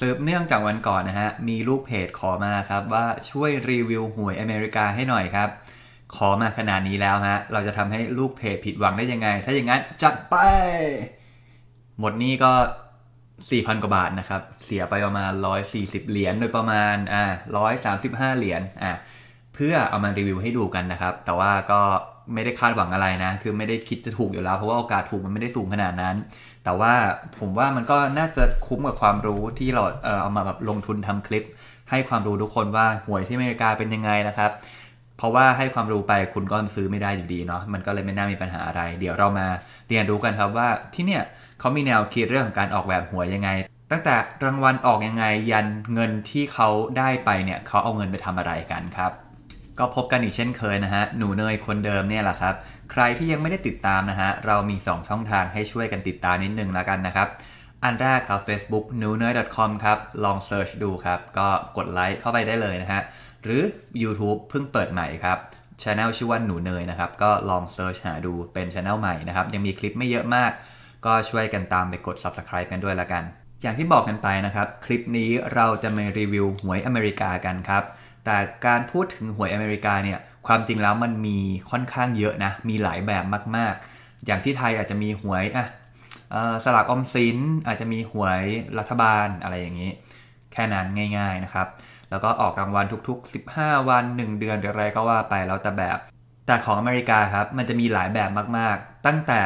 สืบเนื่องจากวันก่อนนะฮะ มีลูกเพจขอมาครับว่าช่วยรีวิวหวยอเมริกาให้หน่อยครับ ขอมาขนาดนี้แล้วฮะ เราจะทำให้ลูกเพจผิดหวังได้ยังไง ถ้าอย่างนั้นจัดไป หมดนี้ก็ 4,000 กว่าบาทนะครับ เสียไปประมาณ 140 เหรียญโดยประมาณอ่า135 เหรียญอ่าเพื่อเอามารีวิวให้ดูกันนะครับ แต่ว่าก็ไม่ได้คาดหวังอะไรนะ คือไม่ได้คิดจะถูกอยู่แล้ว เพราะว่าโอกาสถูกมันไม่ได้สูงขนาดนั้น แต่ว่าผมว่ามันก็น่าจะคุ้มกับความรู้ที่เราเออเอามาแบบลงทุนทำคลิป ให้ความรู้ทุกคนว่าหวยที่อเมริกาเป็นยังไงนะครับ เพราะว่าให้ความรู้ไปคุณก็ซื้อไม่ได้อยู่ดีเนาะมันก็เลยไม่น่ามีปัญหาอะไร เดี๋ยวเรามาเรียนรู้กันครับว่าที่เนี่ยเขามีแนวคิดเรื่องของการออกแบบหวยยังไง ตั้งแต่รางวัลออกยังไงยันเงินที่เขาได้ไปเนี่ยเขาเอาเงินไปทำอะไรกันครับก็พบกันอีกเช่นเคยนะฮะ หนูเนยคนเดิมเนี่ยแหละครับ ใครที่ยังไม่ได้ติดตามนะฮะ เรามี 2 ช่องทางให้ช่วยกันติดตามนิดนึงแล้วกันนะครับ อันแรกครับ Facebook n e w n e r c o m ครับ ลองเซิร์ชดูครับ ก็กดไลค์เข้าไปได้เลยนะฮะ หรือ YouTube เพิ่งเปิดใหม่ครับช anel ชื่อว่าหนูเนยนะครับ ก็ลองเซิร์ชหาดูเป็นช anel ใหม่นะครับ ยังมีคลิปไม่เยอะมาก ก็ช่วยกันตามไปกด Subscribe กันด้วยละกัน อย่างที่บอกกันไปนะครับ คลิปนี้เราจะมารีวิวหวยอเมริกากันครับ แต่การพูดถึงหวยอเมริกาเนี่ย ความจริงแล้วมันมีค่อนข้างเยอะนะ มีหลายแบบมาก ๆ อย่างที่ไทยอาจจะมีหวยอะสลากออมสินอาจจะมีหวยรัฐบาลอะไรอย่างนี้ แค่นั้นง่าย ๆนะครับ แล้วก็ออกรางวัลทุกๆ 15 วัน 1 เดือนหรืออะไรก็ว่าไปแล้วแต่แบบ แต่ของอเมริกาครับมันจะมีหลายแบบมากๆ ตั้งแต่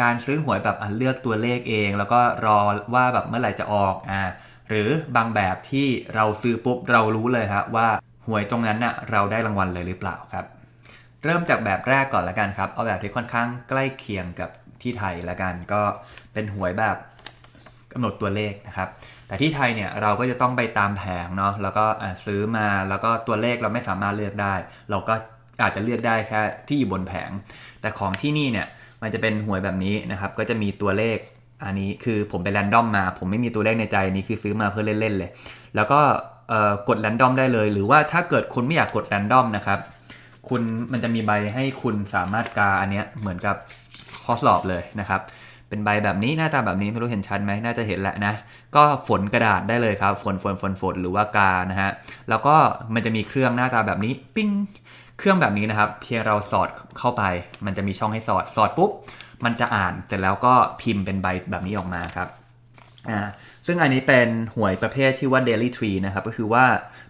การซื้อหวยแบบอะเลือกตัวเลขเอง แล้วก็รอว่าแบบเมื่อไหร่จะออกอ่าหรือบางแบบที่เราซื้อปุ๊บเรารู้เลยครับว่า หวยตรงนั้นน่ะเราได้รางวัลเลยหรือเปล่าครับ เริ่มจากแบบแรกก่อนละกันครับ เอาแบบที่ค่อนข้างใกล้เคียงกับที่ไทยละกัน ก็เป็นหวยแบบกำหนดตัวเลขนะครับ แต่ที่ไทยเนี่ยเราก็จะต้องไปตามแผงเนาะแล้วก็ซื้อมาแล้วก็ตัวเลขเราไม่สามารถเลือกได้ เราก็อาจจะเลือกได้แค่ที่อยู่บนแผง แต่ของที่นี่เนี่ยมันจะเป็นหวยแบบนี้นะครับ ก็จะมีตัวเลขอันนี้คือผมไปแรนดอมมา ผมไม่มีตัวเลขในใจนี้คือซื้อมาเพื่อเล่นๆเลย แล้วก็ กดแรนดอมได้เลย หรือว่าถ้าเกิดคุณไม่อยากกดแรนดอมนะครับ คุณมันจะมีใบให้คุณสามารถกาอันเนี้ยเหมือนกับข้อสอบเลยนะครับ เป็นใบแบบนี้หน้าตาแบบนี้ไม่รู้เห็นชัดไหมน่าจะเห็นแหละนะ ก็ฝนกระดาษได้เลยครับ ฝนฝนฝนฝนหรือว่ากานะฮะ แล้วก็มันจะมีเครื่องหน้าตาแบบนี้ปิ้งเครื่องแบบนี้นะครับ เพียงเราสอดเข้าไป มันจะมีช่องให้สอด สอดปุ๊บ มันจะอ่าน เสร็จแล้วก็พิมพ์เป็นใบแบบนี้ออกมาครับ อ่าซึ่งอันนี้เป็นหวยประเภทชื่อว่า Daily Tree นะครับ ก็คือว่า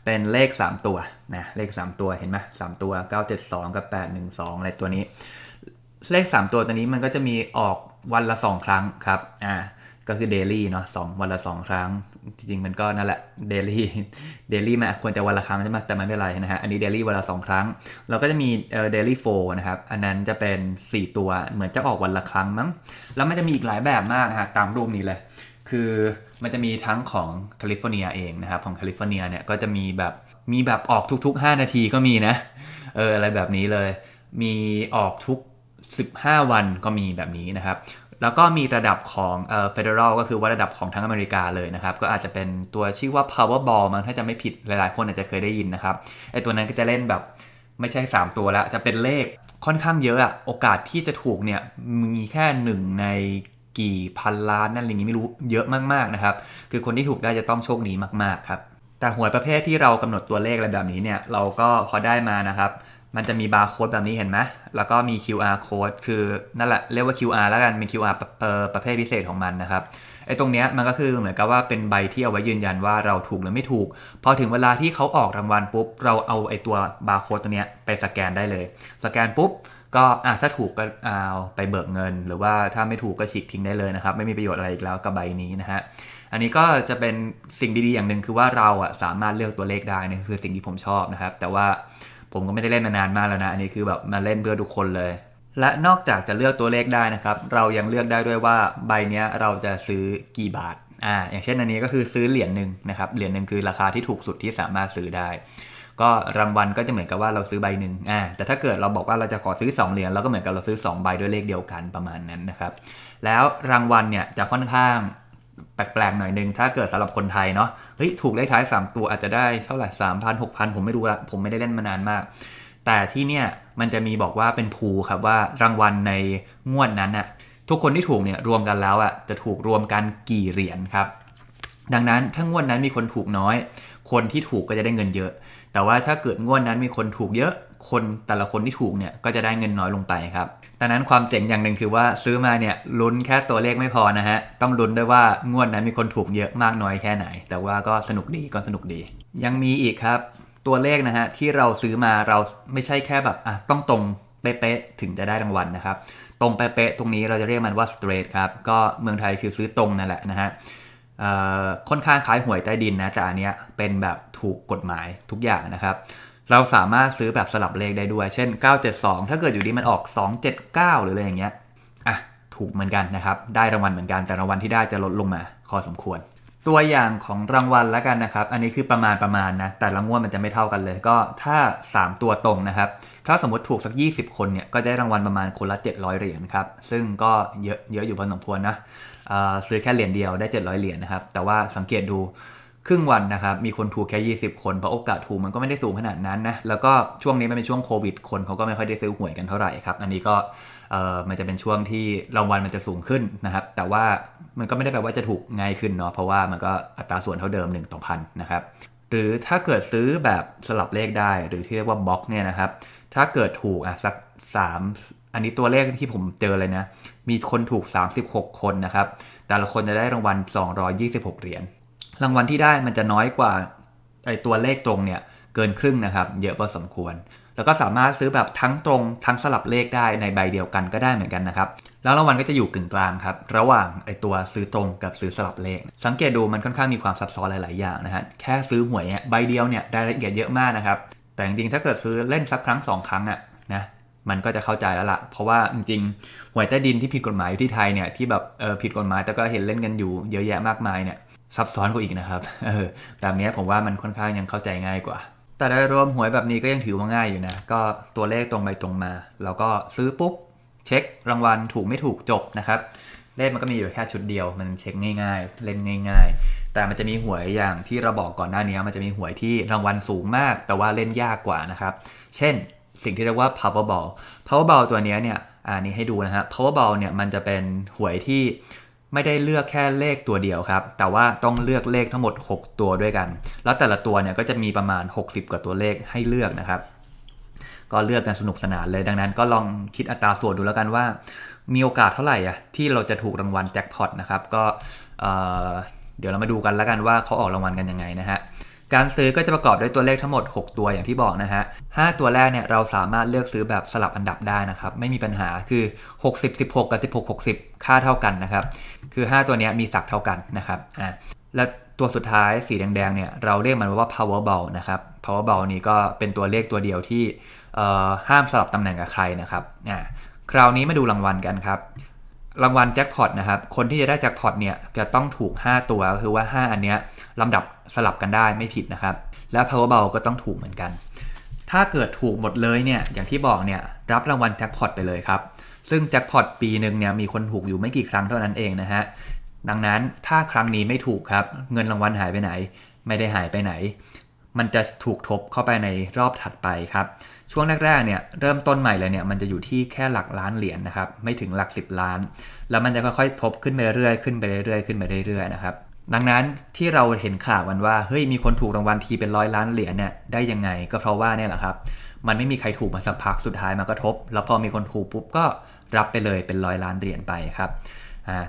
เป็นเลข 3 ตัวนะเลข 3 ตัวเห็นไหมสามตัว 972 กับ 812 อะไรตัวนี้ เลข 3 ตัวตัวนี้มันก็จะมีออกวันละ 2 ครั้งครับอ่าก็คือ daily เนาะสองวันละ 2 ครั้ง จริงๆ มันก็นั่นแหละ daily daily มันควรจะวันละครั้งใช่ไหมแต่ไม่เป็นไรนะฮะอันนี้ daily วันละ 2 ครั้ง เราก็จะมีเอ่อ daily 4นะครับ อันนั้นจะเป็น 4 ตัวเหมือนจะออกวันละครั้งมั้งแล้วมันจะมีอีกหลายแบบมากฮะตามรูปนี้เลย คือมันจะมีทั้งของแคลิฟอร์เนียเองนะครับ ของแคลิฟอร์เนียเนี่ยก็จะมีแบบมีแบบออกทุก ๆ 5 นาทีก็มีนะเอออะไรแบบนี้เลย มีออกทุก 15 วันก็มีแบบนี้นะครับ แล้วก็มีระดับของเอ่อ federal ก็คือว่าระดับของทั้งอเมริกาเลยนะครับ ก็อาจจะเป็นตัวชื่อว่า powerball มั้งถ้าจะไม่ผิดหลายๆ คนอาจจะเคยได้ยินนะครับไอตัวนั้นก็จะเล่นแบบไม่ใช่ 3 ตัวแล้วจะเป็นเลขค่อนข้างเยอะอะโอกาสที่จะถูกเนี่ยมีแค่หนึ่งใน กี่พันล้านนั่นอะไรอย่างงี้ไม่รู้เยอะมากๆนะครับ คือคนที่ถูกได้จะต้องโชคดีมากๆครับ แต่หวยประเภทที่เรากำหนดตัวเลขอะไรแบบนี้เนี่ยเราก็พอได้มานะครับ มันจะมีบาร์โค้ดแบบนี้เห็นไหมแล้วก็มี QR code คือนั่นแหละเรียกว่า QR แล้วกันเป็น QR ปรประเภทพิเศษของมันนะครับไอ้ตรงเนี้ยมันก็คือเหมือนกับว่าเป็นใบที่เอาไว้ยืนยันว่าเราถูกหรือไม่ถูก พอถึงเวลาที่เขาออกรางวัลปุ๊บ เราเอาไอ้ตัวบาร์โค้ดตัวเนี้ยไปสแกนได้เลย สแกนปุ๊บ ก็อะถ้าถูกก็เอาไปเบิกเงิน หรือว่าถ้าไม่ถูกก็ฉีกทิ้งได้เลยนะครับ ไม่มีประโยชน์อะไรอีกแล้วกับใบนี้นะฮะอันนี้ก็จะเป็นสิ่งดีๆอย่างหนึ่งคือว่าเราอะสามารถเลือกตัวเลขได้นี่คือสิ่งที่ผมชอบนะครับ แต่ว่าผมก็ไม่ได้เล่นมานานมากแล้วนะอันนี้คือแบบมาเล่นเพื่อทุกคนเลย และนอกจากจะเลือกตัวเลขได้นะครับ เรายังเลือกได้ด้วยว่าใบเนี้ยเราจะซื้อกี่บาทอ่าอย่างเช่นอันนี้ก็คือซื้อเหรียญหนึ่งนะครับเหรียญหนึ่งคือราคาที่ถูกสุดที่สามารถซื้อได้ ก็รางวัลก็จะเหมือนกับว่าเราซื้อใบหนึ่งอ่าแต่ถ้าเกิดเราบอกว่าเราจะขอซื้อ 2 เหรียญเราก็เหมือนกับเราซื้อ 2 ใบด้วยเลขเดียวกันประมาณนั้นนะครับ แล้วรางวัลเนี่ยจะค่อนข้างแปลกๆหน่อยนึง ถ้าเกิดสำหรับคนไทยเนาะเฮ้ยถูกเลขท้าย 3 ตัวอาจจะได้เท่าไหร่สามพันหกพันผมไม่รู้ละผมไม่ได้เล่นมานานมาก แต่ที่เนี่ยมันจะมีบอกว่าเป็นพูครับว่ารางวัลในงวดนั้นน่ะทุกคนที่ถูกเนี่ยรวมกันแล้วอะจะถูกรวมกันกี่เหรียญครับ ดังนั้นถ้างวดนั้นมีคนถูกน้อย คนที่ถูกก็จะได้เงินเยอะ แต่ว่าถ้าเกิดงวดนั้นมีคนถูกเยอะคนแต่ละคนที่ถูกเนี่ยก็จะได้เงินน้อยลงไปครับดังนั้นความเจ๋งอย่างหนึ่งคือว่าซื้อมาเนี่ยลุ้นแค่ตัวเลขไม่พอนะฮะต้องลุ้นด้วยว่างวดนั้นมีคนถูกเยอะมากน้อยแค่ไหน แต่ว่าก็สนุกดีก็สนุกดี ยังมีอีกครับ ตัวเลขนะฮะที่เราซื้อมาเราไม่ใช่แค่แบบอะต้องตรงเป๊ะๆถึงจะได้รางวัลนะครับตรงเป๊ะๆตรงนี้เราจะเรียกมันว่า straight ครับก็เมืองไทยคือซื้อตรงนั่นแหละนะฮะ ค่อนข้างคล้ายหวยใต้ดินนะแต่อันเนี้ยเป็นแบบถูกกฎหมายทุกอย่างนะครับ เราสามารถซื้อแบบสลับเลขได้ด้วย เช่น 972 ถ้าเกิดอยู่ดีมันออก 279 หรืออะไรอย่างเงี้ยอะถูกเหมือนกันนะครับ ได้รางวัลเหมือนกันแต่รางวัลที่ได้จะลดลงมาพอสมควร ตัวอย่างของรางวัลแล้วกันนะครับ อันนี้คือประมาณประมาณนะแต่ละงวดมันจะไม่เท่ากันเลย ก็ถ้า 3 ตัวตรงนะครับ ถ้าสมมติถูกสัก 20 คนเนี่ยก็ได้รางวัลประมาณคนละ 700 เหรียญครับซึ่งก็เยอะเยอะอยู่พอสมควรนะ ซื้อแค่เหรียญเดียวได้ 700 เหรียญนะครับ แต่ว่าสังเกตดูครึ่งวันนะครับ มีคนถูกแค่ 20 คนเพราะโอกาสถูกมันก็ไม่ได้สูงขนาดนั้นนะ แล้วก็ช่วงนี้มันเป็นช่วงโควิด คนเขาก็ไม่ค่อยได้ซื้อหวยกันเท่าไหร่ครับ อันนี้ก็มันจะเป็นช่วงที่รางวัลมันจะสูงขึ้นนะครับ แต่ว่ามันก็ไม่ได้แปลว่าจะถูกง่ายขึ้นเนาะ เพราะว่ามันก็อัตราส่วนเท่าเดิม1ต่อพันนะครับ หรือถ้าเกิดซื้อแบบสลับเลขได้ หรือที่เรียกว่าบล็อกเนี่ยนะครับ ถ้าเกิดถูกอะสัก 3 อันนี้ตัวเลขที่ผมเจอเลยนะ มีคนถูก 36 คนนะครับ แต่ละคนจะได้รางวัล 226 เหรียญ รางวัลที่ได้มันจะน้อยกว่าไอตัวเลขตรงเนี่ยเกินครึ่งนะครับ เยอะพอสมควร แล้วก็สามารถซื้อแบบทั้งตรงทั้งสลับเลขได้ในใบเดียวกันก็ได้เหมือนกันนะครับ แล้วรางวัลก็จะอยู่กึ่งกลางครับ ระหว่างไอตัวซื้อตรงกับซื้อสลับเลข สังเกตดูมันค่อนข้างมีความซับซ้อนหลาย ๆ อย่างนะฮะ แค่ซื้อหวยเนี่ยใบเดียวเนี่ยรายละเอียดเยอะมากนะครับ แต่จริงๆถ้าเกิดซื้อเล่นสักครั้งสองครั้งอะนะ มันก็จะเข้าใจแล้วล่ะ เพราะว่าจริงๆหวยใต้ดินที่ผิดกฎหมายอยู่ที่ไทยเนี่ยที่แบบเออผิดกฎหมายแต่ก็เห็นเล่นกันอยู่เยอะแยะมากมายเนี่ยซับซ้อนกว่าอีกนะครับเออแบบนี้ผมว่ามันค่อนข้างยังเข้าใจง่ายกว่า แต่โดยรวมหวยแบบนี้ก็ยังถือว่าง่ายอยู่นะก็ตัวเลขตรงไปตรงมา แล้วก็ซื้อปุ๊บเช็ครางวัลถูกไม่ถูกจบนะครับเลขมันก็มีอยู่แค่ชุดเดียว มันเช็คง่ายๆ เล่นง่าย ๆ แต่มันจะมีหวยอย่างที่เราบอกก่อนหน้านี้ มันจะมีหวยที่รางวัลสูงมาก แต่ว่าเล่นยากกว่านะครับ เช่น สิ่งที่เรียกว่า powerball powerball ตัวนี้เนี่ยอันนี้ให้ดูนะฮะ powerball เนี่ยมันจะเป็นหวยที่ไม่ได้เลือกแค่เลขตัวเดียวครับ แต่ว่าต้องเลือกเลขทั้งหมด 6 ตัวด้วยกัน แล้วแต่ละตัวเนี่ยก็จะมีประมาณ 60 กว่าตัวเลขให้เลือกนะครับ ก็เลือกกันสนุกสนานเลย ดังนั้นก็ลองคิดอัตราส่วนดูแล้วกันว่า มีโอกาสเท่าไหร่อะที่เราจะถูกรางวัลแจ็คพอตนะครับ ก็เดี๋ยวเรามาดูกันแล้วกันว่าเขาออกรางวัลกันยังไงนะฮะ การซื้อก็จะประกอบด้วยตัวเลขทั้งหมด 6 ตัวอย่างที่บอกนะฮะ 5 ตัวแรกเนี่ยเราสามารถเลือกซื้อแบบสลับอันดับได้นะครับ ไม่มีปัญหาคือ 60 16 กับ 16 60 ค่าเท่ากันนะครับ คือ 5 ตัวนี้มีศักเท่ากันนะครับ อ่า และตัวสุดท้ายสีแดงๆเนี่ยเราเรียกมันว่า powerball นะครับ powerball นี้ก็เป็นตัวเลขตัวเดียวที่ห้ามสลับตำแหน่งกับใครนะครับ อ่า คราวนี้มาดูรางวัลกันครับ รางวัลแจ็คพอตนะครับ คนที่จะได้แจ็คพอตเนี่ยจะต้องถูก 5 ตัวคือว่า 5 อันเนี้ยลำดับสลับกันได้ไม่ผิดนะครับ และ Powerball ก็ต้องถูกเหมือนกัน ถ้าเกิดถูกหมดเลยเนี่ยอย่างที่บอกเนี่ยรับรางวัลแจ็คพอตไปเลยครับ ซึ่งแจ็คพอตปีหนึ่งเนี่ยมีคนถูกอยู่ไม่กี่ครั้งเท่านั้นเองนะฮะดังนั้นถ้าครั้งนี้ไม่ถูกครับ เงินรางวัลหายไปไหน ไม่ได้หายไปไหน มันจะถูกทบเข้าไปในรอบถัดไปครับ ช่วงแรกๆเนี่ยเริ่มต้นใหม่เลยเนี่ยมันจะอยู่ที่แค่หลักล้านเหรียญนะครับไม่ถึงหลัก 10 ล้าน แล้วมันจะค่อยๆทบขึ้นไปเรื่อยๆขึ้นไปเรื่อยๆขึ้นไปเรื่อยๆนะครับดังนั้นที่เราเห็นข่าวกันว่าเฮ้ยมีคนถูกรางวัลทีเป็นร้อยล้านเหรียญเนี่ยได้ยังไงก็เพราะว่าเนี่ยแหละครับ มันไม่มีใครถูกมาสักพักสุดท้ายมันก็ทบ แล้วพอมีคนถูกปุ๊บก็รับไปเลยเป็นร้อยล้านเหรียญไปครับ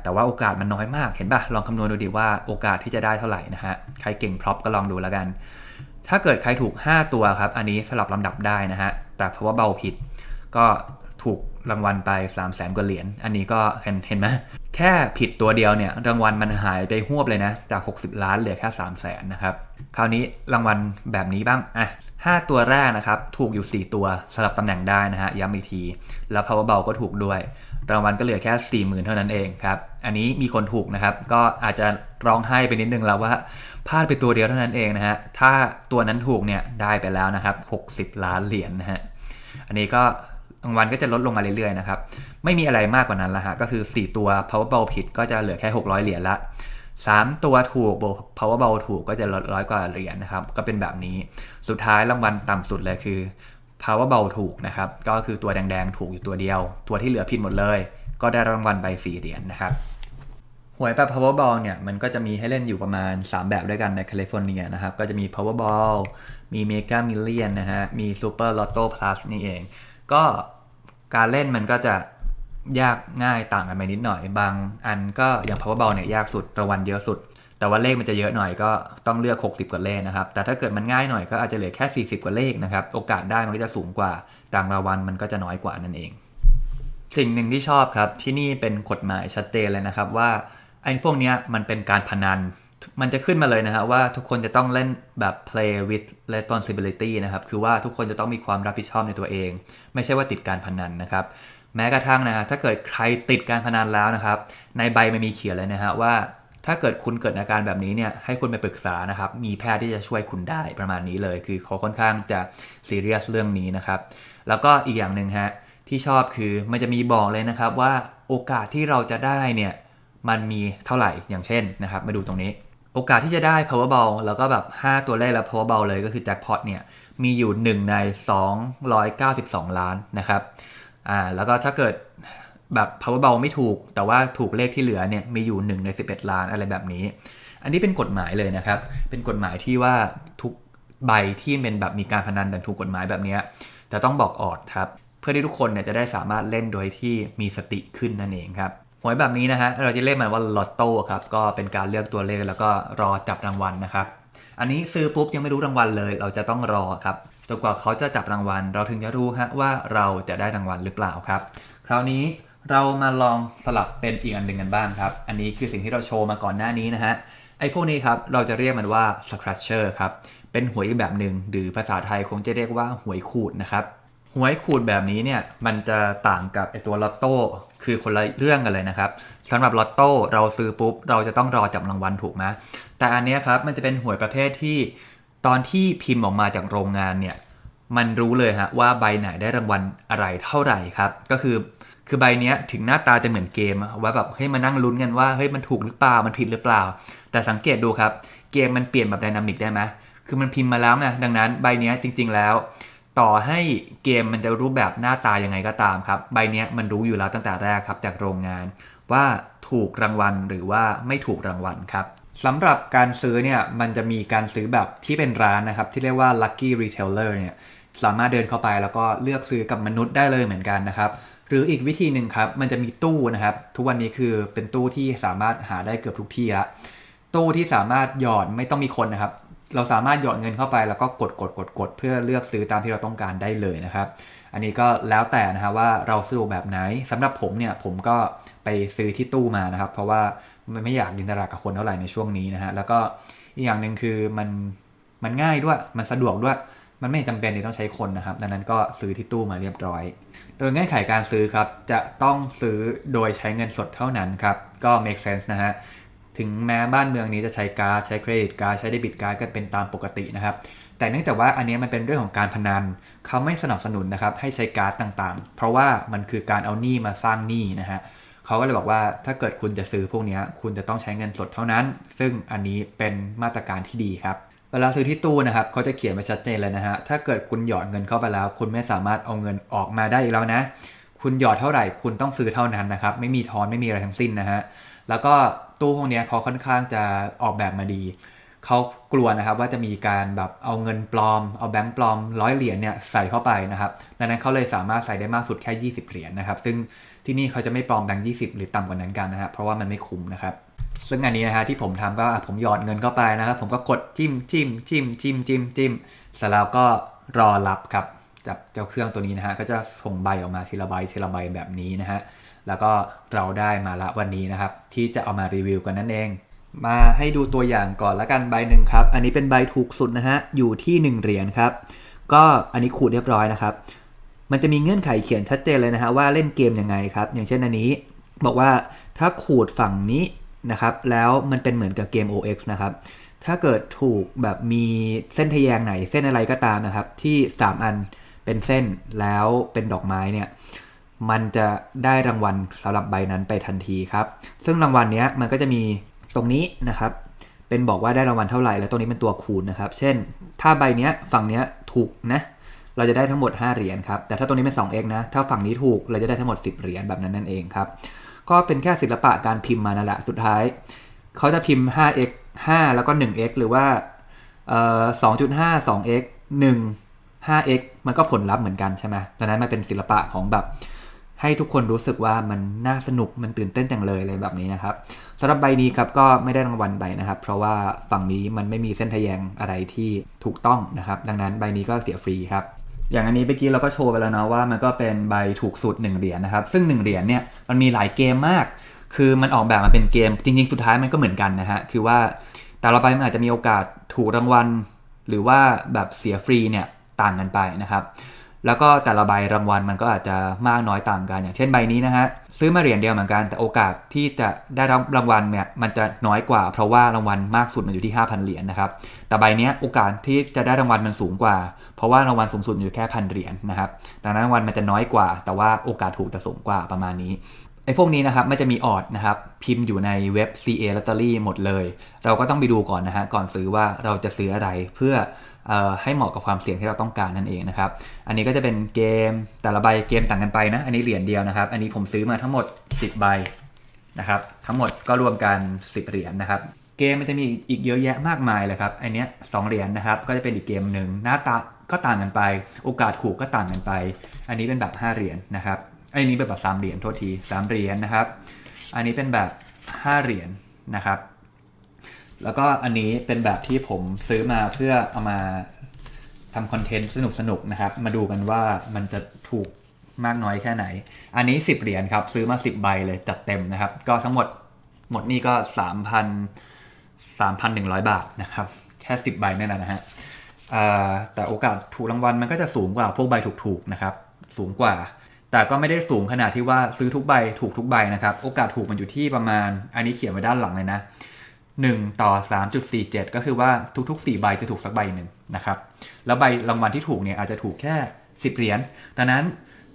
แต่ว่าโอกาสมันน้อยมากเห็นปะลองคำนวณดูดิว่าโอกาสที่จะได้เท่าไหร่นะฮะใครเก่งพร็อพก็ลองดูแล้วกัน ถ้าเกิดใครถูก 5 ตัวครับ อันนี้สลับลำดับได้นะฮะ แต่เพราะว่าเบาผิด ก็ถูกรางวัลไป 3 0 0แสนกว่าเหรียญ อันนี้ก็เห็นเห็นไหมแค่ผิดตัวเดียวเนี่ยรางวัลมันหายไปหวบเลยนะ จาก 60 ล้านเหลือแค่ 3 0 0แสนนะครับ คราวนี้รางวัลแบบนี้บ้าง อะ 5 ตัวแรกนะครับ ถูกอยู่ 4 ตัวสลับตำแหน่งได้นะฮะ ย้ำอีกที แล้ว Powerball ก็ถูกด้วย รางวัลก็เหลือแค่ 40,000 เท่านั้นเองครับ อันนี้มีคนถูกนะครับ ก็อาจจะร้องไห้ไปนิดนึงแล้วว่า พลาดไปตัวเดียวเท่านั้นเองนะฮะ ถ้าตัวนั้นถูกเนี่ยได้ไปแล้วนะครับ 60 ล้านเหรียญนะฮะ อันนี้ก็รางวัลก็จะลดลงมาเรื่อยๆนะครับ ไม่มีอะไรมากกว่านั้นละฮะ ก็คือ 4 ตัว Powerball ผิดก็จะเหลือแค่ 600 เหรียญละ 3 ตัวถูก Powerball ถูกก็จะลดร้อยกว่าเหรียญนะครับ ก็เป็นแบบนี้ สุดท้ายรางวัลต่ำสุดเลยคือ Powerball ถูกนะครับ ก็คือตัวแดงๆถูกอยู่ตัวเดียว ตัวที่เหลือผิดหมดเลย ก็ได้รางวัลไป4เหรียญนะครับ หวยแบบ Powerball เนี่ยมันก็จะมีให้เล่นอยู่ประมาณ 3 แบบด้วยกันในแคลิฟอร์เนียนะครับ ก็จะมี Powerball มี Mega Million นะฮะ มี Super Lotto Plus นี่เอง ก็การเล่นมันก็จะยากง่ายต่างกันไปนิดหน่อย บางอันก็อย่าง Powerball เนี่ยยากสุดรางวัลเยอะสุด แต่ว่าเลขมันจะเยอะหน่อยก็ต้องเลือก 60 กว่าเลขนะครับ แต่ถ้าเกิดมันง่ายหน่อยก็อาจจะเหลือแค่ 40 กว่าเลขนะครับ โอกาสได้มันก็จะสูงกว่า ต่างรางวัลมันก็จะน้อยกว่านั่นเอง สิ่งหนึ่งที่ชอบครับที่นี่เป็นกฎหมายชัดเจนเลยนะครับว่า ไอ้พวกเนี้ยมันเป็นการพนัน มันจะขึ้นมาเลยนะครับว่าทุกคนจะต้องเล่นแบบ play with responsibility นะครับ คือว่าทุกคนจะต้องมีความรับผิดชอบในตัวเอง ไม่ใช่ว่าติดการพนันนะครับ แม้กระทั่งนะฮะถ้าเกิดใครติดการพนันแล้วนะครับ ในใบมันมีเขียนเลยนะฮะว่า ถ้าเกิดคุณเกิดอาการแบบนี้เนี่ยให้คุณไปปรึกษานะครับ มีแพทย์ที่จะช่วยคุณได้ประมาณนี้เลย คือเขาค่อนข้างจะซีเรียสเรื่องนี้นะครับ แล้วก็อีกอย่างหนึ่งฮะที่ชอบคือมันจะมีบอกเลยนะครับว่าโอกาสที่เราจะได้เนี่ย มันมีเท่าไหร่อย่างเช่นนะครับมาดูตรงนี้ โอกาสที่จะได้ powerball แล้วก็แบบ 5 ตัวเลขแล้ว powerball เลยก็คือ jackpot เนี่ยมีอยู่ 1 ใน 292 ล้านนะครับอ่าแล้วก็ถ้าเกิดแบบ powerball ไม่ถูก แต่ว่าถูกเลขที่เหลือเนี่ยมีอยู่ 1 ใน 11 ล้านอะไรแบบนี้ อันนี้เป็นกฎหมายเลยนะครับ เป็นกฎหมายที่ว่าทุกใบที่เป็นแบบมีการพนันดังถูกกฎหมายแบบนี้จะต้องบอกออดครับ เพื่อที่ทุกคนเนี่ยจะได้สามารถเล่นโดยที่มีสติขึ้นนั่นเองครับ หวยแบบนี้นะฮะเราจะเรียกมันว่าลอตโต้ครับก็เป็นการเลือกตัวเลขแล้วก็รอจับรางวัลนะครับ อันนี้ซื้อปุ๊บยังไม่รู้รางวัลเลย เราจะต้องรอครับจนกว่าเขาจะจับรางวัล เราถึงจะรู้ฮะว่าเราจะได้รางวัลหรือเปล่าครับ คราวนี้เรามาลองสลับเป็นอีกอันหนึ่งกันบ้างครับ อันนี้คือสิ่งที่เราโชว์มาก่อนหน้านี้นะฮะไอ้พวกนี้ครับเราจะเรียกมันว่า scratcher ครับเป็นหวยแบบหนึ่งหรือภาษาไทยคงจะเรียกว่าหวยขูดนะครับ หวยขูดแบบนี้เนี่ยมันจะต่างกับไอตัวลอตโต้คือคนละเรื่องกันเลยนะครับสำหรับลอตโต้เราซื้อปุ๊บเราจะต้องรอจับรางวัลถูกไหมแต่อันนี้ครับมันจะเป็นหวยประเภทที่ตอนที่พิมพ์ออกมาจากโรงงานเนี่ยมันรู้เลยฮะว่าใบไหนได้รางวัลอะไรเท่าไหร่ครับ ก็คือคือใบนี้ถึงหน้าตาจะเหมือนเกมว่าแบบเฮ้มานั่งลุ้นกันว่าเฮ้ยมันถูกหรือเปล่ามันผิดหรือเปล่า แต่สังเกตดูครับ เกมมันเปลี่ยนแบบไดนามิกได้ไหมคือมันพิมพ์มาแล้วนะดังนั้นใบนี้จริง ๆแล้ว ต่อให้เกมมันจะรูปแบบหน้าตายังไงก็ตามครับ ใบเนี้ยมันรู้อยู่แล้วตั้งแต่แรกครับจากโรงงาน ว่าถูกรางวัลหรือว่าไม่ถูกรางวัลครับสำหรับการซื้อเนี่ยมันจะมีการซื้อแบบที่เป็นร้านนะครับ ที่เรียกว่า lucky retailer เนี่ยสามารถเดินเข้าไปแล้วก็เลือกซื้อกับมนุษย์ได้เลยเหมือนกันนะครับ หรืออีกวิธีหนึ่งครับ มันจะมีตู้นะครับ ทุกวันนี้คือเป็นตู้ที่สามารถหาได้เกือบทุกที่ละตู้ที่สามารถหยอดไม่ต้องมีคนนะครับ เราสามารถหยอดเงินเข้าไปแล้วก็กดกดกดกดเพื่อเลือกซื้อตามที่เราต้องการได้เลยนะครับ อันนี้ก็แล้วแต่นะครับว่าเราสะดวกแบบไหนสำหรับผมเนี่ยผมก็ไปซื้อที่ตู้มานะครับ เพราะว่ามันไม่อยากดินตลาดกับคนเท่าไหร่ในช่วงนี้นะฮะแล้วก็อีกอย่างหนึ่งคือมันมันง่ายด้วยมันสะดวกด้วย มันไม่จำเป็นที่ต้องใช้คนนะครับ ดังนั้นก็ซื้อที่ตู้มาเรียบร้อย โดยเงื่อนไขการซื้อครับจะต้องซื้อโดยใช้เงินสดเท่านั้นครับก็ make sense นะฮะ ถึงแม้บ้านเมืองนี้จะใช้การ์ดใช้เครดิตการ์ดใช้เดบิตการ์ดกันเป็นตามปกตินะครับ แต่เนื่องจากว่าอันนี้มันเป็นเรื่องของการพนันเขาไม่สนับสนุนนะครับให้ใช้การ์ดต่างๆ เพราะว่ามันคือการเอาหนี้มาสร้างหนี้นะฮะเขาก็เลยบอกว่าถ้าเกิดคุณจะซื้อพวกนี้คุณจะต้องใช้เงินสดเท่านั้น ซึ่งอันนี้เป็นมาตรการที่ดีครับเวลาซื้อที่ตู้นะครับเขาจะเขียนไว้ชัดเจนเลยนะฮะถ้าเกิดคุณหยอดเงินเข้าไปแล้ว คุณไม่สามารถเอาเงินออกมาได้อีกแล้วนะคุณหยอดเท่าไหร่คุณต้องซื้อเท่านั้นนะครับไม่มีทอนไม่มีอะไรทั้งสิ้นนะฮะแล้วก็ ตู้พวกนี้เขาค่อนข้างจะออกแบบมาดี เขากลัวนะครับว่าจะมีการแบบเอาเงินปลอม เอาแบงค์ปลอมร้อยเหรียญเนี่ยใส่เข้าไปนะครับ ดังนั้นเขาเลยสามารถใส่ได้มากสุดแค่ 20 เหรียญนะครับ ซึ่งที่นี่เขาจะไม่ปลอมแบงค์20หรือต่ำกว่านั้นกันนะฮะเพราะว่ามันไม่คุ้มนะครับซึ่งอันนี้นะฮะที่ผมทำก็ผมหยอดเงินเข้าไปนะครับ ผมก็กดจิ้มจิ้มจิ้มจิ้มจิ้มจิ้มเสร็จแล้วก็รอรับครับจากเจ้าเครื่องตัวนี้นะฮะก็จะส่งใบออกมาทีละใบทีละใบแบบนี้นะฮะ แล้วก็เราได้มาละวันนี้นะครับ ที่จะเอามารีวิวกันนั่นเอง มาให้ดูตัวอย่างก่อนละกันใบหนึ่งครับ อันนี้เป็นใบถูกสุดนะฮะ อยู่ที่ 1 เหรียญครับ ก็อันนี้ขูดเรียบร้อยนะครับ มันจะมีเงื่อนไขเขียนชัดเจนเลยนะฮะว่าเล่นเกมยังไงครับ อย่างเช่นอันนี้บอกว่าถ้าขูดฝั่งนี้นะครับ แล้วมันเป็นเหมือนกับเกม OX นะครับถ้าเกิดถูกแบบมีเส้นทะแยงไหนเส้นอะไรก็ตามนะครับ ที่ 3 อันเป็นเส้นแล้วเป็นดอกไม้เนี่ย มันจะได้รางวัลสำหรับใบนั้นไปทันทีครับ ซึ่งรางวัลเนี้ยมันก็จะมีตรงนี้นะครับ เป็นบอกว่าได้รางวัลเท่าไหร่ แล้วตรงนี้เป็นตัวคูณนะครับ เช่น ถ้าใบเนี้ยฝั่งเนี้ยถูกนะ เราจะได้ทั้งหมด 5 เหรียญครับ แต่ถ้าตรงนี้เป็น 2x นะ ถ้าฝั่งนี้ถูก เราจะได้ทั้งหมด 10 เหรียญแบบนั้นนั่นเองครับ ก็เป็นแค่ศิลปะการพิมพ์มานั่นแหละ สุดท้าย เขาจะพิมพ์ 5x 5 แล้วก็ 1x หรือว่าเอ่อ2.5 2x 1 5x มันก็ผลลัพธ์เหมือนกันใช่ไหมดังนั้นมันเป็นศิลปะของแบบ ให้ทุกคนรู้สึกว่ามันน่าสนุกมันตื่นเต้นจังเลยอะไรแบบนี้นะครับสำหรับใบนี้ครับก็ไม่ได้รางวัลใบนะครับ เพราะว่าฝั่งนี้มันไม่มีเส้นทะแยงอะไรที่ถูกต้องนะครับ ดังนั้นใบนี้ก็เสียฟรีครับอย่างอันนี้เมื่อกี้เราก็โชว์ไปแล้วเนาะว่ามันก็เป็นใบถูกสุด1เหรียญนะครับ ซึ่ง 1เหรียญเนี่ยมันมีหลายเกมมาก คือมันออกแบบมาเป็นเกม จริง ๆ สุดท้ายมันก็เหมือนกันนะฮะคือว่าแต่ละใบมันอาจจะมีโอกาสถูกรางวัล หรือว่าแบบเสียฟรีเนี่ยต่างกันไปนะครับ แล้วก็แต่ละใบรางวัลมันก็อาจจะมากน้อยต่างกัน อย่างเช่นใบนี้นะฮะซื้อมาเหรียญเดียวเหมือนกันแต่โอกาสที่จะได้รับรางวัลเนี่ยมันจะน้อยกว่า เพราะว่ารางวัลมากสุดมันอยู่ที่ 5,000 เหรียญนะครับแต่ใบนี้โอกาสที่จะได้รางวัลมันสูงกว่า เพราะว่ารางวัลสูงสุดอยู่แค่พันเหรียญนะครับดังนั้นรางวัลมันจะน้อยกว่า แต่ว่าโอกาสถูกจะสูงกว่าประมาณนี้ไอ้พวกนี้นะครับมันจะมีออดนะครับพิมพ์อยู่ในเว็บ CA Lottery หมดเลย เราก็ต้องไปดูก่อนนะฮะก่อนซื้อว่าเราจะซื้ออะไรเพื่อ ให้เหมาะกับความเสี่ยงที่เราต้องการนั่นเองนะครับ อันนี้ก็จะเป็นเกมแต่ละใบเกมต่างกันไปนะ อันนี้เหรียญเดียวนะครับ อันนี้ผมซื้อมาทั้งหมด 10 ใบนะครับ ทั้งหมดก็รวมกัน 10 เหรียญนะครับ เกมมันจะมีอีกเยอะแยะมากมายเลยครับ อันนี้สองเหรียญนะครับ ก็จะเป็นอีกเกมหนึ่งหน้าตาก็ต่างกันไป โอกาสถูกก็ต่างกันไป อันนี้เป็นแบบ 5 เหรียญนะครับ อันนี้เป็นแบบ3เหรียญโทษที3เหรียญนะครับ อันนี้เป็นแบบ 5 เหรียญนะครับ แล้วก็อันนี้เป็นแบบที่ผมซื้อมาเพื่อเอามาทำคอนเทนต์สนุกๆนะครับ มาดูกันว่ามันจะถูกมากน้อยแค่ไหน อันนี้ 10 เหรียญครับ ซื้อมา 10 ใบเลยจัดเต็มนะครับ ก็ทั้งหมดหมดนี่ก็ 3,000 3,100 บาทนะครับ แค่ 10 ใบเนี่ยนะฮะแต่โอกาสถูกรางวัลมันก็จะสูงกว่าพวกใบถูกๆนะครับ สูงกว่า แต่ก็ไม่ได้สูงขนาดที่ว่าซื้อทุกใบถูกทุกใบนะครับ โอกาสถูกมันอยู่ที่ประมาณ อันนี้เขียนไว้ด้านหลังเลยนะ 1 ต่อ 3.47 ก็คือว่าทุกๆ 4 ใบจะถูกสักใบหนึ่งนะครับ แล้วใบรางวัลที่ถูกเนี่ยอาจจะถูกแค่ 10 เหรียญดังนั้น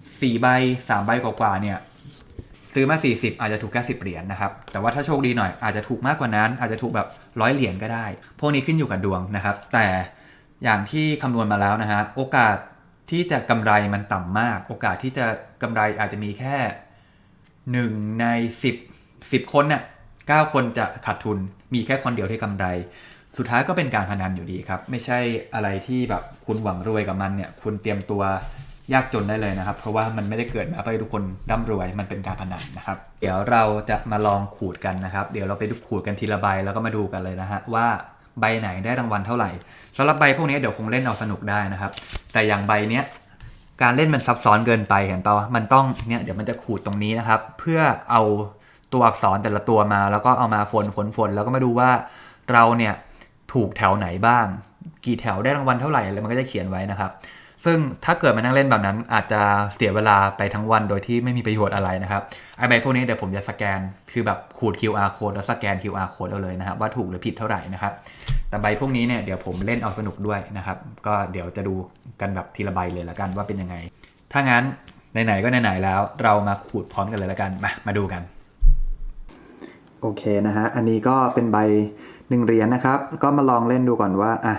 4 ใบ 3 ใบกว่าๆเนี่ยซื้อมา 40 อาจจะถูกแค่10 เหรียญนะครับ แต่ว่าถ้าโชคดีหน่อยอาจจะถูกมากกว่านั้น อาจจะถูกแบบร้อยเหรียญก็ได้ พวกนี้ขึ้นอยู่กับดวงนะครับ แต่อย่างที่คำนวณมาแล้วนะฮะโอกาสที่จะกำไรมันต่ำมาก โอกาสที่จะกำไรอาจจะมีแค่ 1 ใน 10 10 คนน่ะ 9 คนจะขาดทุนมีแค่คนเดียวที่กำไร สุดท้ายก็เป็นการพนันอยู่ดีครับ ไม่ใช่อะไรที่แบบคุณหวังรวยกับมันเนี่ย คุณเตรียมตัวยากจนได้เลยนะครับ เพราะว่ามันไม่ได้เกิดมาเพื่อให้ทุกคนร่ำรวยมันเป็นการพนันนะครับ เดี๋ยวเราจะมาลองขูดกันนะครับ เดี๋ยวเราไปดูขูดกันทีละใบแล้วก็มาดูกันเลยนะฮะว่าใบไหนได้รางวัลเท่าไหร่สำหรับใบพวกนี้เดี๋ยวคงเล่นเอาสนุกได้นะครับ แต่อย่างใบเนี้ยการเล่นมันซับซ้อนเกินไปเห็นเปล่ามันต้องเนี่ยเดี๋ยวมันจะขูดตรงนี้นะครับ เพื่อเอา ตัวอักษรแต่ละตัวมา แล้วก็เอามาฝนฝนฝนแล้วก็มาดูว่าเราเนี่ยถูกแถวไหนบ้าง กี่แถวได้รางวัลเท่าไหร่อะไรมันก็จะเขียนไว้นะครับ ซึ่งถ้าเกิดมานั่งเล่นแบบนั้น อาจจะเสียเวลาไปทั้งวันโดยที่ไม่มีประโยชน์อะไรนะครับไอใบพวกนี้เดี๋ยวผมจะสแกนคือแบบขูด QR code แล้วสแกน QR code เอาเลยนะครับว่าถูกหรือผิดเท่าไหร่นะครับแต่ใบพวกนี้เนี่ยเดี๋ยวผมเล่นเอาสนุกด้วยนะครับ ก็เดี๋ยวจะดูกันแบบทีละใบเลยละกันว่าเป็นยังไง ถ้างั้นไหนๆก็ไหนๆแล้ว เรามาขูดพร้อมกันเลยละกันมามาดูกัน โอเคนะฮะ อันนี้ก็เป็นใบหนึ่งเหรียญนะครับ ก็มาลองเล่นดูก่อนว่า อะ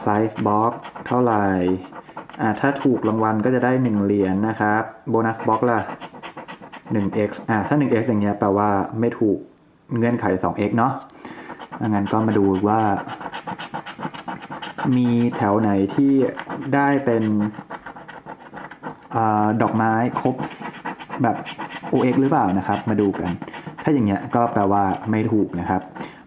price box เท่าไหร่ อะ ถ้าถูกรางวัลก็จะได้หนึ่งเหรียญนะครับ โบนัสบ็อกล่ะ 1x อะ ถ้า 1x อย่างเงี้ยแปลว่าไม่ถูกเงื่อนไข 2x เนาะงั้นก็มาดูว่า มีแถวไหนที่ได้เป็นอดอกไม้ครบแบบ OX หรือเปล่านะครับ มาดูกัน ถ้าอย่างเงี้ยก็แปลว่าไม่ถูกนะครับ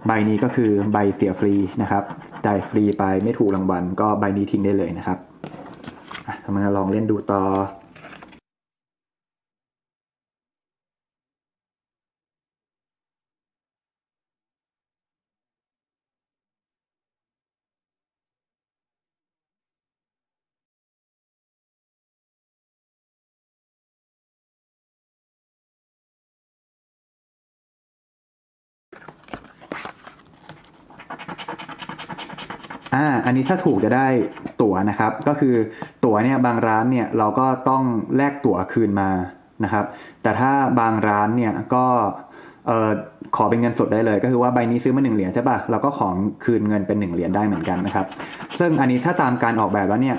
ใบนี้ก็คือใบเสียฟรีนะครับจ่ายฟรีไปไม่ถูกรางวัลก็ใบนี้ทิ้งได้เลยนะครับทำมลองเล่นดูต่อ อันนี้ถ้าถูกจะได้ตั๋วนะครับ ก็คือตั๋วเนี่ยบางร้านเนี่ยเราก็ต้องแลกตั๋วคืนมานะครับ แต่ถ้าบางร้านเนี่ยก็เออขอเป็นเงินสดได้เลย ก็คือว่าใบนี้ซื้อมาหนึ่งเหรียญใช่ปะเราก็ของคืนเงินเป็นหนึ่งเหรียญได้เหมือนกันนะครับ ซึ่งอันนี้ถ้าตามการออกแบบแล้วเนี่ย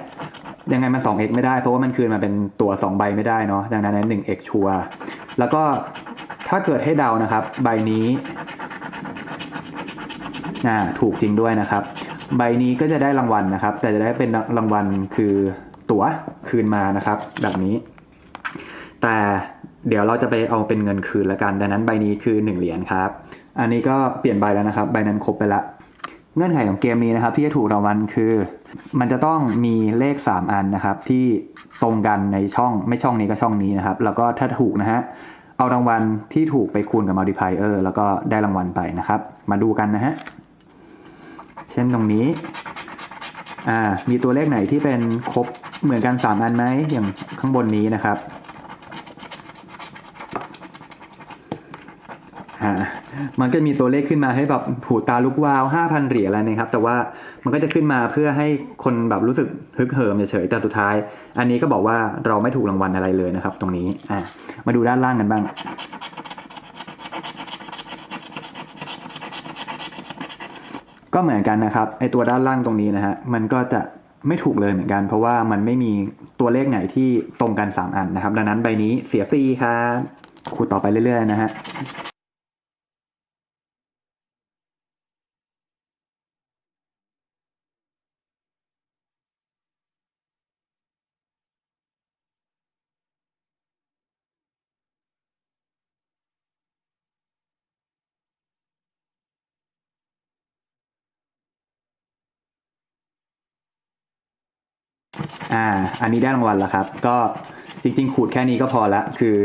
ยังไงมัน 2x ไม่ได้เพราะว่ามันคืนมาเป็นตั๋ว2 ใบไม่ได้เนาะดังนั้น 1x ชัวร์แล้วก็ถ้าเกิดให้เดานะครับ ใบนี้อ่าถูกจริงด้วยนะครับ ใบนี้ก็จะได้รางวัลนะครับ แต่จะได้เป็นรางวัลคือตั๋วคืนมานะครับ แบบนี้ แต่เดี๋ยวเราจะไปเอาเป็นเงินคืนละกัน ดังนั้นใบนี้คือ 1 เหรียญครับ อันนี้ก็เปลี่ยนใบแล้วนะครับ ใบนั้นครบไปละ เงื่อนไขของเกมนี้นะครับ ที่จะถูกรางวัลคือ มันจะต้องมีเลข 3 อันนะครับ ที่ตรงกันในช่องไม่ช่องนี้ก็ช่องนี้นะครับ แล้วก็ถ้าถูกนะฮะเอารางวัลที่ถูกไปคูณกับ multiplier แล้วก็ได้รางวัลไปนะครับ มาดูกันนะฮะ เช่นตรงนี้ อ่า มีตัวเลขไหนที่เป็นครบเหมือนกัน3อันไหมอย่างข้างบนนี้นะครับ อ่า มันก็มีตัวเลขขึ้นมาให้แบบผูตาลุกวาวห้าพันเหรียญอะไรนะครับ แต่ว่ามันก็จะขึ้นมาเพื่อให้คนแบบรู้สึกฮึกเหิมเฉยๆแต่สุดท้าย อันนี้ก็บอกว่าเราไม่ถูกรางวัลอะไรเลยนะครับ ตรงนี้ อ่า มาดูด้านล่างกันบ้าง ก็เหมือนกันนะครับไอตัวด้านล่างตรงนี้นะฮะมันก็จะไม่ถูกเลยเหมือนกัน เพราะว่ามันไม่มีตัวเลขไหนที่ตรงกัน 3 อันนะครับ ดังนั้นใบนี้เสียฟรีครับขูดต่อไปเรื่อยๆนะฮะ อ่า อันนี้ได้รางวัลแล้วครับ ก็จริงๆ ขูดแค่นี้ก็พอละ คือ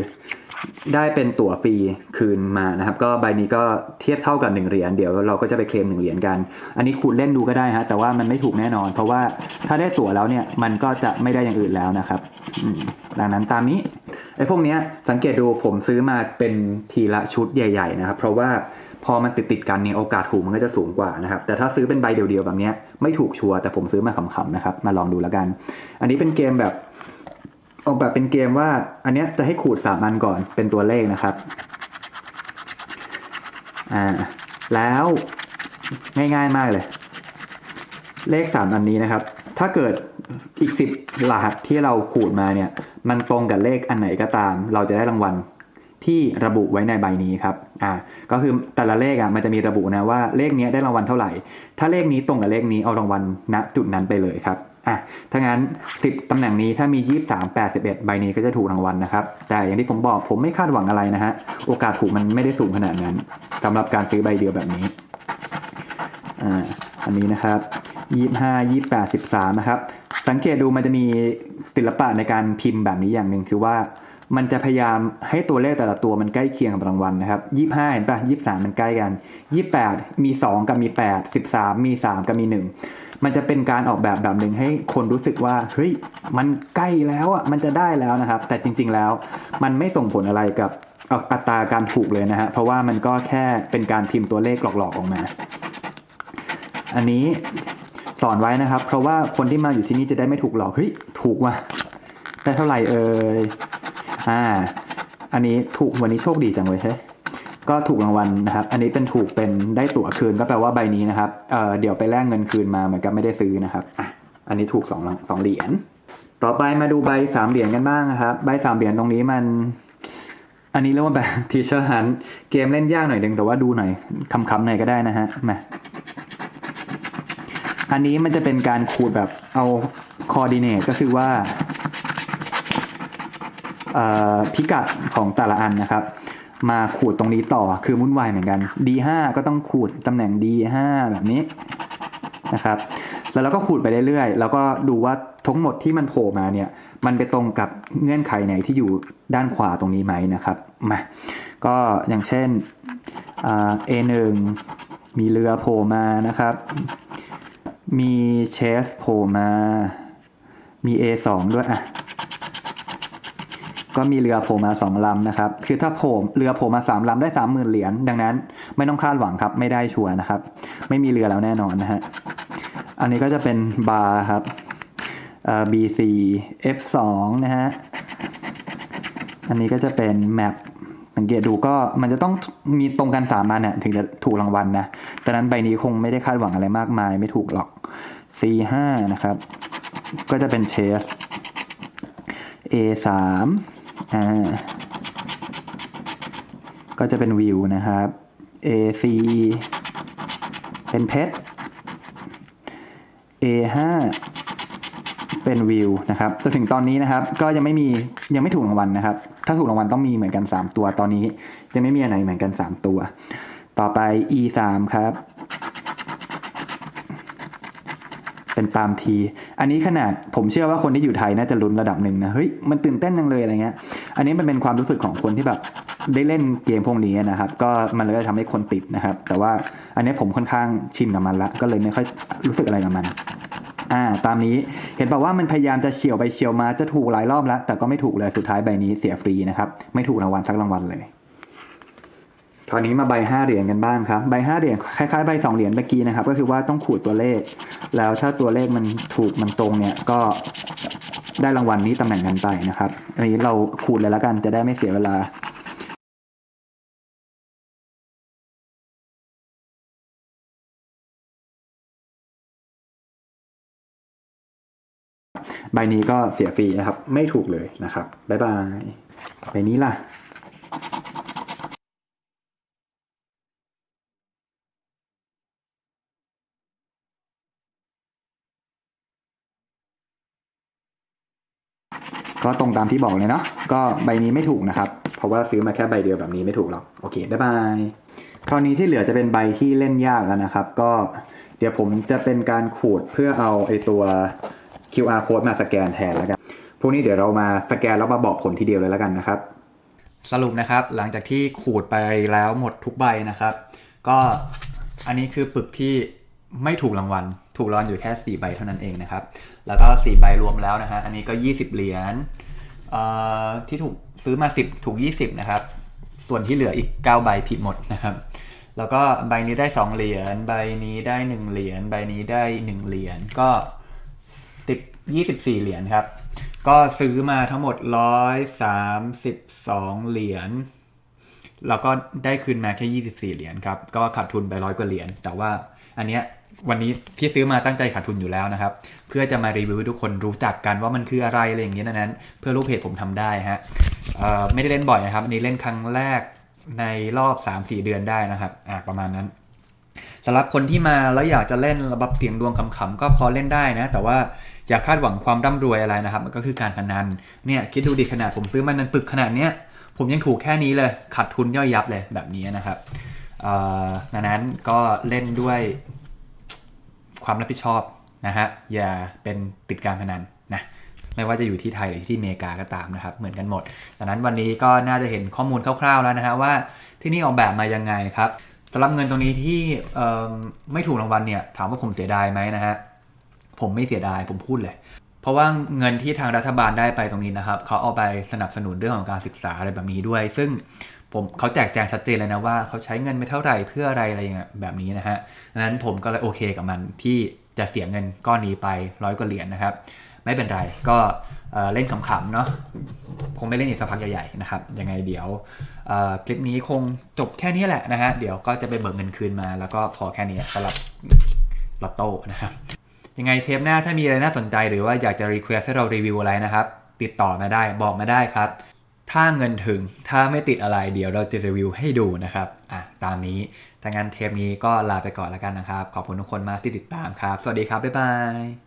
ได้เป็นตั๋วฟรีคืนมานะครับ ก็ใบนี้ก็เทียบเท่ากับ1เหรียญ เดี๋ยวเราก็จะไปเคลม1เหรียญกัน อันนี้ขูดเล่นดูก็ได้ฮะ แต่ว่ามันไม่ถูกแน่นอน เพราะว่าถ้าได้ตั๋วแล้วเนี่ย มันก็จะไม่ได้อย่างอื่นแล้วนะครับดังนั้นตามนี้ ไอ้พวกเนี้ยสังเกตดูผมซื้อมาเป็นทีละชุดใหญ่ ๆ นะครับ เพราะว่า พอมันติดติดกันเนี่ยโอกาสถูกมันก็จะสูงกว่านะครับ แต่ถ้าซื้อเป็นใบเดียวๆแบบนี้ไม่ถูกชัวร์แต่ผมซื้อมาขำๆนะครับ มาลองดูแล้วกัน อันนี้เป็นเกมแบบออกแบบเป็นเกมว่า อันเนี้ยจะให้ขูดสามอันก่อนเป็นตัวเลขนะครับ อ่า แล้วง่ายๆมากเลย เลขสามอันนี้นะครับ ถ้าเกิดอีกสิบรหัสที่เราขูดมาเนี่ย มันตรงกับเลขอันไหนก็ตาม เราจะได้รางวัล ที่ระบุไว้ในใบนี้ครับอ่าก็คือแต่ละเลขอะมันจะมีระบุนะว่าเลขนี้ได้รางวัลเท่าไหร่ ถ้าเลขนี้ตรงกับเลขนี้เอารางวัลณจุดนั้นไปเลยครับอะถ้างั้นสิบตำแหน่งนี้ถ้ามียี่สามแปดสิบเอ็ดใบนี้ก็จะถูกรางวัลนะครับ แต่อย่างที่ผมบอกผมไม่คาดหวังอะไรนะฮะ โอกาสถูกมันไม่ได้สูงขนาดนั้นสำหรับการซื้อใบเดียวแบบนี้ อ่า อันนี้นะครับยี่ห้ายี่แปดสิบสามนะครับ สังเกตดูมันจะมีศิลปะในการพิมพ์แบบนี้อย่างหนึ่งคือว่า มันจะพยายามให้ตัวเลขแต่ละตัวมันใกล้เคียงกับรางวัลนะครับยี่ห้าเห็นปะยี่สามมันใกล้กันยี่แปดมีสองกับมีแปดสิบสามมีสามกับมีหนึ่งมันจะเป็นการออกแบบแบบหนึ่งให้คนรู้สึกว่าเฮ้ยมันใกล้แล้วอะมันจะได้แล้วนะครับ แต่จริง ๆแล้ว มันไม่ส่งผลอะไรกับอัตราการถูกเลยนะฮะเพราะว่ามันก็แค่เป็นการพิมพ์ตัวเลขหลอกๆออกมา อันนี้สอนไว้นะครับ เพราะว่าคนที่มาอยู่ที่นี่จะได้ไม่ถูกหลอกเฮ้ยถูกว่ะได้เท่าไหร่เอ่ย อ่า อันนี้ถูกวันนี้โชคดีจังเลยใช่ก็ถูกรางวัลนะครับ อันนี้เป็นถูกเป็นได้ตั๋วคืนก็แปลว่าใบนี้นะครับ เอ่อเดี๋ยวไปแลกเงินคืนมาเหมือนกับไม่ได้ซื้อนะครับ อะ อันนี้ถูกสองสองเหรียญ ต่อไปมาดูใบสามเหรียญกันบ้างนะครับ ใบสามเหรียญตรงนี้มัน อันนี้เรียกว่าแบบทีเชอร์ฮันเกมเล่นยากหน่อยนึงแต่ว่าดูหน่อยคำๆหน่อยก็ได้นะฮะมาอันนี้มันจะเป็นการขูดแบบเอาคอร์ดิเนตก็คือว่า พิกัดของแต่ละอันนะครับ มาขูดตรงนี้ต่อคือวุ่นวายเหมือนกัน D5 ก็ต้องขูดตำแหน่ง D5 แบบนี้นะครับแล้วเราก็ขูดไปเรื่อยๆ แล้วก็ดูว่าทั้งหมดที่มันโผล่มาเนี่ย มันไปตรงกับเงื่อนไขไหนที่อยู่ด้านขวาตรงนี้ไหมนะครับ มา ก็อย่างเช่นอ่า A1 มีเรือโผล่มานะครับ มีเชสโผล่มา มี A2 ด้วยอะ ก็มีเรือโผล่มาสองลำนะครับ คือถ้าโผล่เรือโผล่มาสามลำได้สามหมื่นเหรียญ ดังนั้นไม่ต้องคาดหวังครับ ไม่ได้ชัวร์นะครับ ไม่มีเรือแล้วแน่นอนนะฮะ อันนี้ก็จะเป็นบาร์ครับเอ่อ B4 F2 นะฮะ อันนี้ก็จะเป็นแมปสังเกตดูก็มันจะต้องมีตรงกันสามอันเนี่ยถึงจะถูกรางวัลนะดังนั้นใบนี้คงไม่ได้คาดหวังอะไรมากมาย ไม่ถูกหรอก C5 นะครับ ก็จะเป็นเชส A3 อ่าก็จะเป็นวิวนะครับ AC เป็นเพชร A5 เป็นวิวนะครับจนถึงตอนนี้นะครับ ก็ยังไม่มียังไม่ถูกรางวัลนะครับ ถ้าถูกรางวัลต้องมีเหมือนกัน 3 ตัวตอนนี้จะไม่มีอันไหนเหมือนกัน 3 ตัว ต่อไป E3 ครับ เป็นปามที อันนี้ขนาดผมเชื่อว่าคนที่อยู่ไทยน่าจะลุ้นระดับหนึ่งนะ เฮ้ย มันตื่นเต้นจังเลยอะไรเงี้ย อันนี้มันเป็นความรู้สึกของคนที่แบบได้เล่นเกมพวกนี้นะครับ ก็มันเลยทำให้คนติดนะครับ แต่ว่าอันนี้ผมค่อนข้างชินกับมันละ ก็เลยไม่ค่อยรู้สึกอะไรกับมันอ่าตามนี้เห็นบอกว่ามันพยายามจะเฉียวไปเฉียวมาจะถูกหลายรอบแล้ว แต่ก็ไม่ถูกเลยสุดท้ายใบนี้เสียฟรีนะครับ ไม่ถูกรางวัลสักรางวัลเลย คราวนี้มาใบห้าเหรียญกันบ้างครับ ใบห้าเหรียญคล้ายๆใบสองเหรียญเมื่อกี้นะครับ ก็คือว่าต้องขูดตัวเลข แล้วถ้าตัวเลขมันถูกมันตรงเนี่ยก็ได้รางวัลนี้ตำแหน่งกันไปนะครับ อันนี้เราขูดเลยแล้วกันจะได้ไม่เสียเวลาใบนี้ก็เสียฟรีนะครับ ไม่ถูกเลยนะครับ บ๊ายบาย ใบนี้ล่ะ ก็ตรงตามที่บอกเลยเนาะก็ใบนี้ไม่ถูกนะครับ เพราะว่าซื้อมาแค่ใบเดียวแบบนี้ไม่ถูกหรอกโอเคบ๊ายบายคราวนี้ที่เหลือจะเป็นใบที่เล่นยากแล้วนะครับ ก็เดี๋ยวผมจะเป็นการขูดเพื่อเอาไอตัว QR code มาสแกนแทนแล้วกันพวกนี้เดี๋ยวเรามาสแกนแล้วมาบอกผลทีเดียวเลยแล้วกันนะครับ สรุปนะครับหลังจากที่ขูดไปแล้วหมดทุกใบนะครับ ก็อันนี้คือปึกที่ไม่ถูกรางวัล ถูกรางวัลอยู่แค่ 4 ใบเท่านั้นเองนะครับ แล้วก็ 4 ใบรวมแล้วนะฮะ อันนี้ก็ 20 เหรียญเอ่อที่ถูกซื้อมา 10 ถูก 20 นะครับ ส่วนที่เหลืออีก 9 ใบผิดหมดนะครับ แล้วก็ใบนี้ได้ 2 เหรียญ ใบนี้ได้ 1 เหรียญ ใบนี้ได้ 1 เหรียญ ก็สิบยี่สิบสี่เหรียญครับ ก็ซื้อมาทั้งหมดร้อยสามสิบสองเหรียญ แล้วก็ได้คืนมาแค่ยี่สิบสี่เหรียญครับ ก็ขาดทุนไปร้อยกว่าเหรียญ แต่ว่าอันเนี้ย วันนี้ที่ซื้อมาตั้งใจขาดทุนอยู่แล้วนะครับ เพื่อจะมารีวิวให้ทุกคนรู้จักกันว่ามันคืออะไรอะไรอย่างเงี้ยนั้น เพื่อลูกเพจผมทำได้ฮะไม่ได้เล่นบ่อยนะครับอันนี้เล่นครั้งแรกในรอบ 3-4 เดือนได้นะครับอ่าประมาณนั้นสำหรับคนที่มาแล้วอยากจะเล่นระบบเสียงดวงขำๆก็พอเล่นได้นะ แต่ว่าอย่าคาดหวังความร่ำรวยอะไรนะครับ มันก็คือการพนันเนี่ยคิดดูดิขนาดผมซื้อมันนันปึกขนาดเนี้ยผมยังถูกแค่นี้เลยขาดทุนย่อยยับเลยแบบนี้นะครับดังนั้นก็เล่นด้วย ความรับผิดชอบนะฮะอย่าเป็นติดการพนันนะไม่ว่าจะอยู่ที่ไทยหรือที่อเมริกาก็ตามนะครับ เหมือนกันหมดดังนั้นวันนี้ก็น่าจะเห็นข้อมูลคร่าวๆแล้วนะฮะว่าที่นี่ออกแบบมายังไงครับสำหรับเงินตรงนี้ที่เออไม่ถูกรางวัลเนี่ยถามว่าผมเสียดายไหมนะฮะผมไม่เสียดายผมพูดเลย เพราะว่าเงินที่ทางรัฐบาลได้ไปตรงนี้นะครับเขาเอาไปสนับสนุนเรื่องของการศึกษาอะไรแบบนี้ด้วย ซึ่ง ผมเขาแจกแจงชัดเจนเลยนะว่าเขาใช้เงินไปเท่าไหร่เพื่ออะไรอะไรอย่างเงี้ยแบบนี้นะฮะดังนั้นผมก็เลยโอเคกับมันที่จะเสียเงินก้อนนี้ไปร้อยกว่าเหรียญนะครับ ไม่เป็นไรก็เเล่นขำๆเนาะคงไม่เล่นอีกสักพักใหญ่ๆนะครับยังไงเดี๋ยวคลิปนี้คงจบแค่นี้แหละนะฮะเดี๋ยวก็จะไปเบิกเงินคืนมา แล้วก็พอแค่นี้สำหรับลอตโต้นะครับยังไงเทปหน้าถ้ามีอะไรน่าสนใจหรือว่าอยากจะรีเควสให้เรารีวิวอะไรนะครับ ติดต่อมาได้บอกมาได้ครับ ถ้าเงินถึงถ้าไม่ติดอะไรเดี๋ยวเราจะรีวิวให้ดูนะครับอะตามนี้ถ้างั้นเทปนี้ก็ลาไปก่อนแล้วกันนะครับ ขอบคุณทุกคนมากที่ติดตามครับ สวัสดีครับ บ๊ายบาย